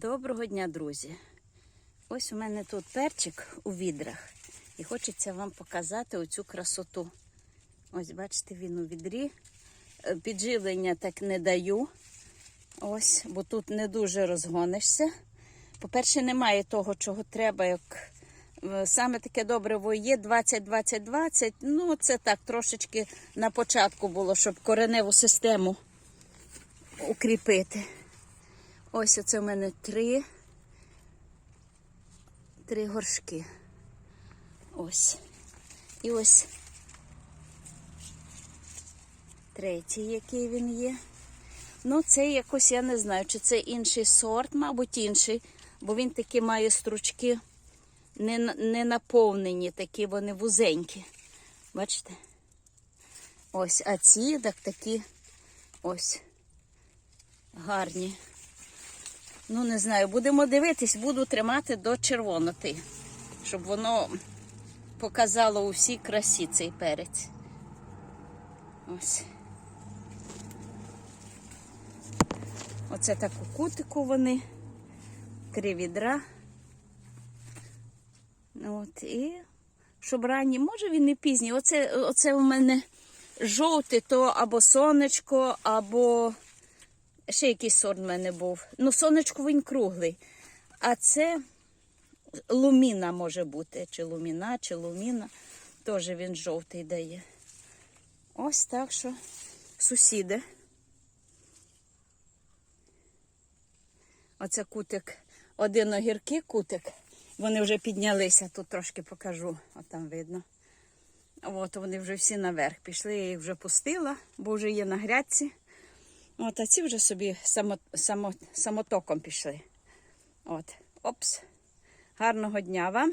Доброго дня, друзі! Ось у мене тут перчик у відрах. І хочеться вам показати оцю красоту. Ось, бачите, він у відрі. Е, Підживлення так не даю. Ось, бо тут не дуже розгонишся. По-перше, немає того, чого треба, як е, саме таке добриво є 20-20-20. Ну, це так трошечки на початку було, щоб кореневу систему укріпити. Ось оце в мене три. Три горшки. Ось. І ось третій, який він є. Ну, це якось, я не знаю, чи це інший сорт, мабуть, інший, бо він такі має стручки не, не наповнені, такі вони вузенькі. Бачите? Ось, а ці так такі ось гарні. Ну, не знаю, будемо дивитись, буду тримати до червоноти, щоб воно показало у всій красі цей перець. Ось. Оце так у кутику вони, три відра. От, і щоб ранні, може він і пізній. Оце, оце у мене жовтий, то або сонечко, або ще якийсь сорт в мене був. Ну, сонечко він круглий. А це луміна може бути. Чи луміна, чи луміна. Теж він жовтий дає. Ось так що сусіди. Оце кутик, один огірки кутик. Вони вже піднялися, тут трошки покажу, от там видно. От вони вже всі наверх пішли, я їх вже пустила, бо вже є на грядці. От, а ці вже собі само, само, самотоком пішли. От, опс. Гарного дня вам.